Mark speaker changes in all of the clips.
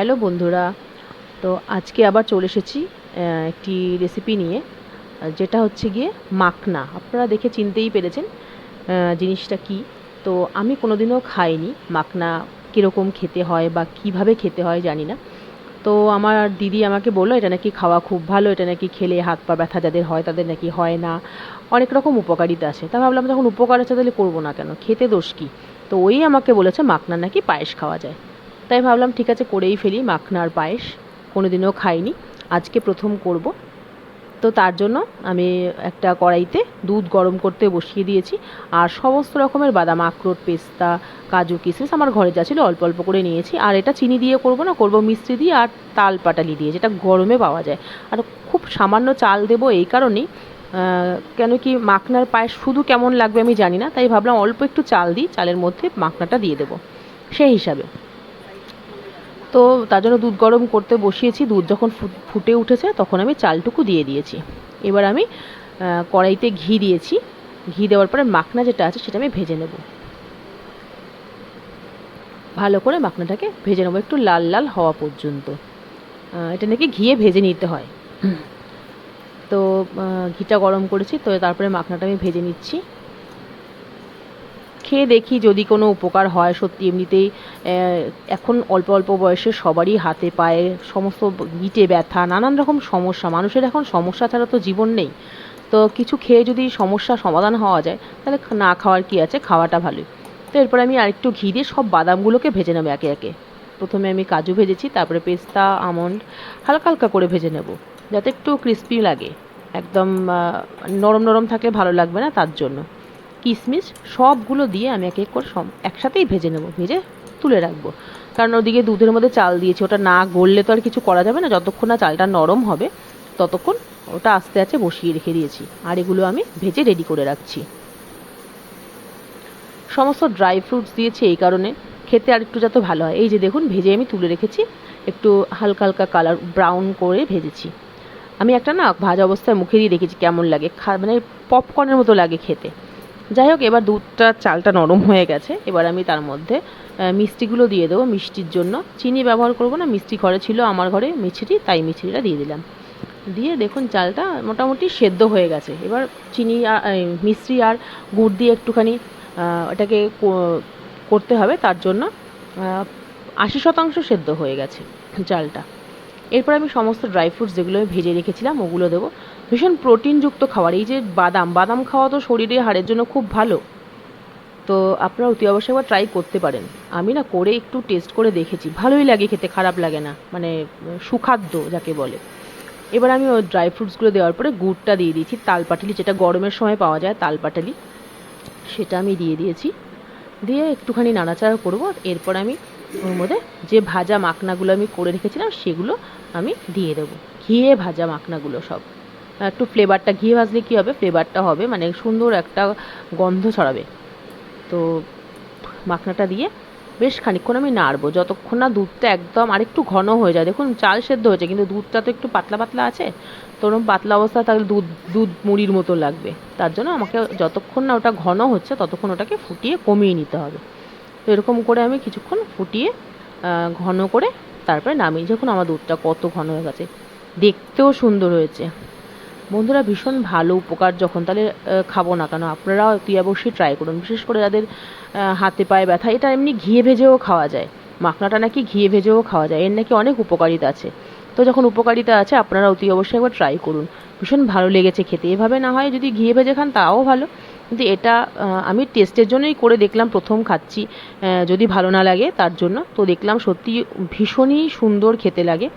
Speaker 1: Hello বন্ধুরা, তো আজকে আবার চলে এসেছি একটি রেসিপি নিয়ে যেটা হচ্ছে গিয়ে মাখনা। আপনারা দেখে চিনতেই পেরেছেন জিনিসটা কি। তো আমি কোনোদিনও খাইনি, মাখনা কীরকম খেতে হয় বা কীভাবে খেতে হয় জানি না। তো আমার দিদি আমাকে বলল, এটা নাকি খাওয়া খুব ভালো, এটা নাকি খেলে হাত পা ব্যথা যাদের হয়, তাদের নাকি হয় না। অনেক রকম উপকারিতা আছে। তা ভাবলাম, যখন উপকার আছে তাহলে করব না কেন? খেতে দোষ কী? তো ওই আমাকে বলেছে, মাখনা নাকি পায়েস খাওয়া যায়। তাই ভাবলাম ঠিক আছে করেই ফেলি মাখনার পায়েস। কোনোদিনও খাইনি, আজকে প্রথম করব। তো তার জন্য আমি একটা কড়াইতে দুধ গরম করতে বসিয়ে দিয়েছি। আর সমস্ত রকমের বাদাম, আখরোট, পেস্তা, কাজু কিশমিশ আমার ঘরে যা ছিল অল্প অল্প করে নিয়েছি। আর এটা চিনি দিয়ে করব না, করব মিষ্টি দিয়ে আর তাল পাটালি দিয়ে, যেটা গরমে পাওয়া যায়। আর খুব সামান্য চাল দেবো এই কারণেই। কেন কি মাখনার পায়েস শুধু কেমন লাগবে আমি জানি না, তাই ভাবলাম অল্প একটু চাল দিই, চালের মধ্যে মাখনাটা দিয়ে দেবো। সেই হিসাবে। তো তার জন্য দুধ গরম করতে বসিয়েছি। দুধ যখন ফুটে উঠেছে তখন আমি চালটুকু দিয়ে দিয়েছি। এবার আমি কড়াইতে ঘি দিয়েছি। ঘি দেওয়ার পরে মাখনা যেটা আছে সেটা আমি ভেজে নেব। ভালো করে মাখনাটাকে ভেজে নেব একটু লাল লাল হওয়া পর্যন্ত। এটা নাকি ঘিয়ে ভেজে নিতে হয়। তো ঘিটা গরম করেছি। তো তারপরে মাখনাটা আমি ভেজে নিচ্ছি। খেয়ে দেখি যদি কোনো উপকার হয়, সত্যি এমনিতেই এখন অল্প অল্প বয়সে সবারই হাতে পায়ে সমস্ত গিটে ব্যথা, নানান রকম সমস্যা। মানুষের এখন সমস্যা ছাড়া তো জীবন নেই। তো কিছু খেয়ে যদি সমস্যা সমাধান হওয়া যায়, তাহলে না খাওয়ার কি আছে? খাওয়াটা ভালোই। তো এরপর আমি আরেকটু ঘি দিয়ে সব বাদামগুলোকে ভেজে নেব একে একে। প্রথমে আমি কাজু ভেজেছি, তারপরে পেস্তা, আমন্ড, হালকা হালকা করে ভেজে নেব, যাতে একটু ক্রিস্পি লাগে। একদম নরম নরম থাকলে ভালো লাগবে না তার জন্য। কিশমিশ সবগুলো দিয়ে আমি এক এক করে সব একসাথেই ভেজে নেব, ভেজে তুলে রাখব। কারণ ওদিকে দুধের মধ্যে চাল দিয়েছি, ওটা না গললে তো আর কিছু করা যাবে না, যতক্ষণ না চালটা নরম হবে, ততক্ষণ ওটা আস্তে আস্তে বসিয়ে রেখে দিয়েছি, আর এগুলো আমি ভেজে রেডি করে রাখছি। সমস্ত ড্রাই ফ্রুটস দিয়েছি এই কারণে, খেতে আর একটু যাতে ভালো হয়। এই যে দেখুন, ভেজে আমি তুলে রেখেছি, একটু হালকা হালকা কালার ব্রাউন করে ভেজেছি। আমি একটা না ভাজা অবস্থায় মুখে দিয়ে দেখেছি কেমন লাগে, খা মানে পপকর্নের মতো লাগে খেতে। যাই হোক, এবার দুধটা, চালটা নরম হয়ে গেছে। এবার আমি তার মধ্যে মিষ্টিগুলো দিয়ে দেবো মিষ্টির জন্য। চিনি ব্যবহার করব না, মিষ্টি ঘরে ছিল, আমার ঘরে মিষ্টি, তাই মিষ্টিটা দিয়ে দিলাম। দিয়ে দেখুন, চালটা মোটামুটি সেদ্ধ হয়ে গেছে। এবার চিনি আর মিষ্টি আর গুড় দিয়ে একটুখানি এটাকে করতে হবে। তার জন্য আশি শতাংশ সেদ্ধ হয়ে গেছে চালটা। এরপর আমি সমস্ত ড্রাই ফ্রুটস যেগুলো আমি ভেজে রেখেছিলাম, ওগুলো দেবো। ভীষণ প্রোটিনযুক্ত খাবার, এই যে বাদাম বাদাম খাওয়া তো শরীরে হাড়ের জন্য খুব ভালো। তো আপনারা অতি অবশ্যই একবার ট্রাই করতে পারেন। আমি না করে একটু টেস্ট করে দেখেছি, ভালোই লাগে খেতে, খারাপ লাগে না মানে সুখাদ্য যাকে বলে। এবার আমি ওই ড্রাই ফ্রুটসগুলো দেওয়ার পরে গুড়টা দিয়ে দিয়েছি, তালপাটালি, যেটা গরমের সময় পাওয়া যায় তালপাটালি, সেটা আমি দিয়ে দিয়েছি। দিয়ে একটুখানি নাড়াচাড়া করব, এরপর আমি ওর মধ্যে যে ভাজা মাখনাগুলো আমি করে রেখেছিলাম, সেগুলো আমি দিয়ে দেবো। ঘিয়ে ভাজা মাখনাগুলো সব। একটু ফ্লেভারটা ঘিয়ে ভাজলে কী হবে? ফ্লেভারটা হবে মানে সুন্দর একটা গন্ধ ছড়াবে। তো মাখনাটা দিয়ে বেশ খানিকক্ষণ আমি নাড়বো। যতক্ষণ না দুধটা একদম আরেকটু ঘন হয়ে যায়। দেখুন, চাল সেদ্ধ হয়েছে, কিন্তু দুধটা তো একটু পাতলা পাতলা আছে। তো ওরকম পাতলা অবস্থা তাহলে দুধ দুধ মুড়ির মতো লাগবে। তার জন্য আমাকে যতক্ষণ না ওটা ঘন হচ্ছে, ততক্ষণ ওটাকে ফুটিয়ে কমিয়ে নিতে হবে। তো এরকম করে আমি কিছুক্ষণ ফুটিয়ে ঘন করে তারপরে নামিয়ে যখন আমার দুধটা কত ঘন হয়ে গেছে। দেখতেও সুন্দর হয়েছে। বন্ধুরা, ভীষণ ভালো উপকার যখন তাহলে খাব না কেন? আপনারা অতি অবশ্যই ট্রাই করুন। বিশেষ করে যাদের হাতে পায়ে ব্যথা, এটা এমনি ঘিয়ে ভেজেও খাওয়া যায়। মাখনাটা নাকি ঘিয়ে ভেজেও খাওয়া যায়। এর নাকি অনেক উপকারিতা আছে। তো যখন উপকারিতা আছে আপনারা অতি অবশ্যই একবার ট্রাই করুন। ভীষণ ভালো লেগেছে খেতে। এভাবে না হয় যদি ঘিয়ে ভেজে খান, তাও ভালো। কিন্তু এটা আমি টেস্টের জন্যই করে দেখলাম, প্রথম খাচ্ছি যদি ভালো না লাগে তার জন্য। তো দেখলাম সত্যি ভীষণই সুন্দর খেতে লাগে।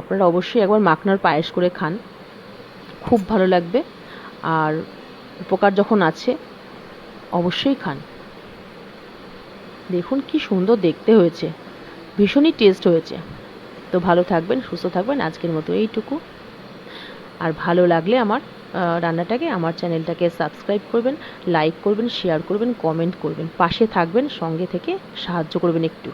Speaker 1: আপনারা অবশ্যই একবার মাখনার পায়েস করে খান। খুব ভালো লাগবে। আর উপকার যখন আছে, অবশ্যই খান। দেখুন কি সুন্দর দেখতে হয়েছে। ভীষণই টেস্ট হয়েছে। তো ভালো থাকবেন, সুস্থ থাকবেন। আজকের মতো এইটুকু। আর ভালো লাগলে আমার রান্নাটাকে আমার চ্যানেলটাকে সাবস্ক্রাইব করবেন লাইক করবেন শেয়ার করবেন কমেন্ট করবেন, পাশে থাকবেন, সঙ্গে থেকে সাহায্য করবেন একটু।